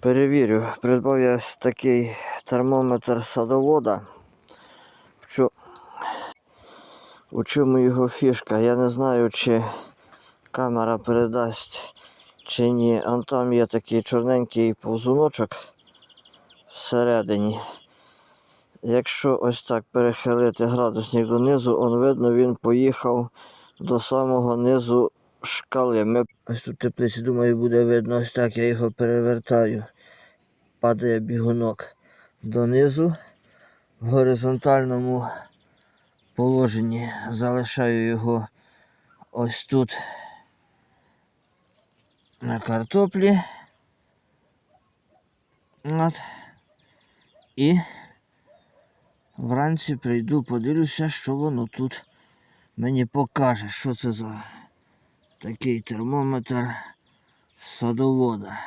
Перевірю, придбав я такий термометр садовода. У чому його фішка? Я не знаю, чи камера передасть чи ні. Он там є такий чорненький повзуночок всередині. Якщо ось так перехилити градусник донизу, он видно, він поїхав до самого низу шкали. Ми... Ось тут теплиці, думаю, буде видно ось так, я його перевертаю. Падає бігунок донизу в горизонтальному положенні. Залишаю його ось тут на картоплі. От. І вранці прийду, подивлюся, що воно тут мені покаже, що це за такий термометр садовода.